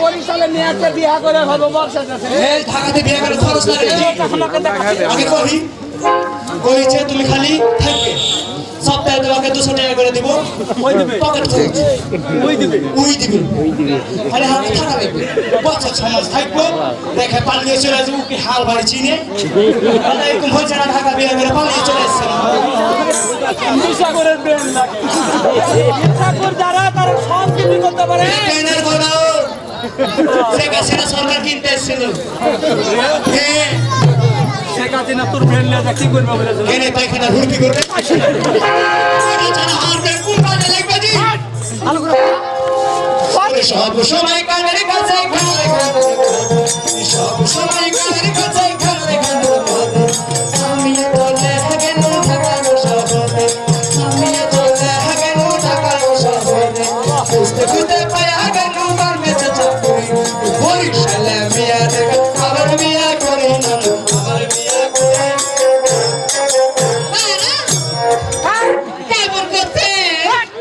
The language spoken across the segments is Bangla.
বরিশালে করে নিয়ে একটা বিয়া করে হবে বর্ষা চাষে ঢাকাতে বিয়ে করে খরচ লাগে। আগে কহি কইছে তুমি খালি থাকবে। সপ্তাহে তোমাকে দুশো টাকা করে দিব। ওই দিবে। পকেট খরচ ওই দিবে। উই দিবে। খালি হাতে থাকা লাগবে। বছর সমাজ থাকব। দেখে পালিয়ে চলে আসব। কি হাল বাড়ি চিনে? তাহলে এরকম হয়েছে না ঢাকা বিয়ে করে পালিয়ে চলে ঠাকুর যারা তারা সব কিছু করতে পারে। সরকার কিনতে এসেছিল। হ্যাঁ। শেখ হাসিনা তোর ফ্রেন্ড লাগে কি করবে বলেছিল এনে পায়খানা ভর্তি করবে। ছাড়া হারবে কোন কাজে লাগবে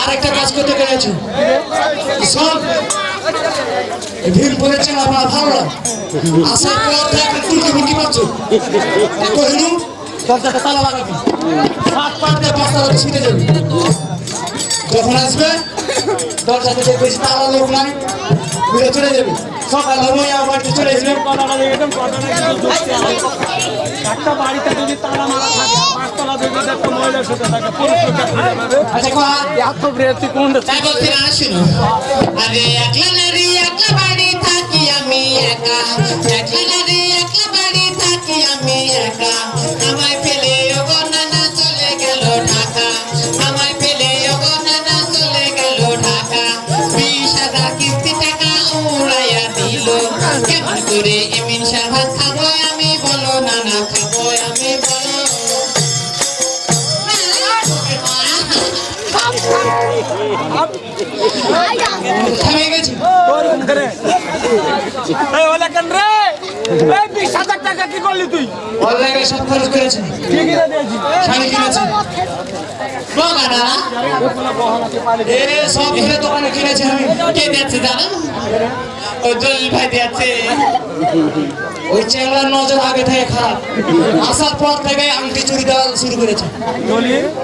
আরেকটা কাজ করতে পেরেছি? সব ভিড় পড়েছে আমার ভালো আসার পর তো এখন তুলতে মুখি পাচ্ছ। কহিনু দরজাটা তালা লাগাবি হাত পাত যাবি। আসবে, দরজাতে দেখবে তালা লোক নাই। ঘুরে চলে যাবে। সকালে মই আমার চলে আছে। একটা বাড়িতে যদি তালা মারা থাকে পাঁচতলা যদি একটা মহিলা শুতে থাকে পুরুষ আচ্ছা এত বৃহস্পতি কোন নারী একলা করে এমিন ভাত খাব আমি বলো নানা খাব আমি বলো। থেমে গেছি। তোর মুখে এই ওলা কেন রে? এই বিশ হাজার টাকা কি করলি তুই? অনলাইনে সব খরচ করেছি। কি কিনে দিয়েছি। শাড়ি কিনেছি না এ সব ঘিরে দোকানে কিনেছি আমি। কে দিচ্ছে জানো? ওই জলিল ভাই দিচ্ছে ওই চ্যাংলার নজর আগে থেকে খারাপ। আসার পর থেকে আংটি চুরি দেওয়া শুরু করেছে।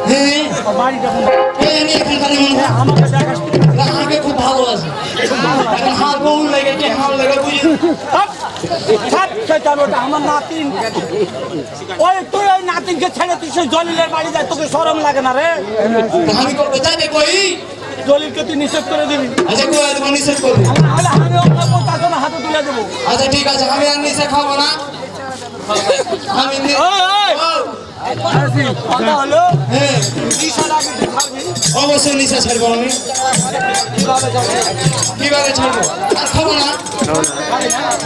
হ্যাঁ। এখানকার আমাকে খুব ভালো আছে। এখন হাত বহু লেগে কে হাল লেগে বুঝি শয়তান ওটা আমার নাতিন ওই তুই ওই নাতিনকে ছেড়ে তুই সেই জলিলের বাড়ি যায় তোকে শরম লাগে না রে? আমি করব যাইতে কই জলিলকে তুই নিষেধ করে দিবি। আচ্ছা কই দেবো নিষেধ করব? নাহলে আমি ওকে হাতে তুলে দেবো। আচ্ছা ঠিক আছে আমি আর নিষেধ খাব না। আমি কথা হলো? হ্যাঁ। তুই অবশ্যই নিষেধ ছাড়বো আমি। কীভাবে ছাড়বো? আর খাব না?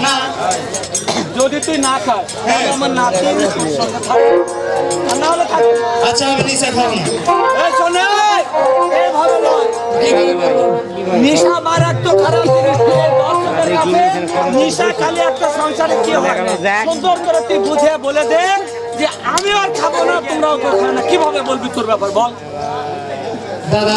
না। যদি তুই না খাস আমার না হলে থাকবে আচ্ছা আমি নিষেধ খাব না এই শোনে নয়। নিশা মারাত্মক খারাপ জিনিস নিশা খালি একটা সংসারে কি হয়? সুন্দর করে তুই বুঝে বলে দে যে আমি আর খাব না তোমরাও তো না। কীভাবে বলবি তোর ব্যাপার বল? দাদা।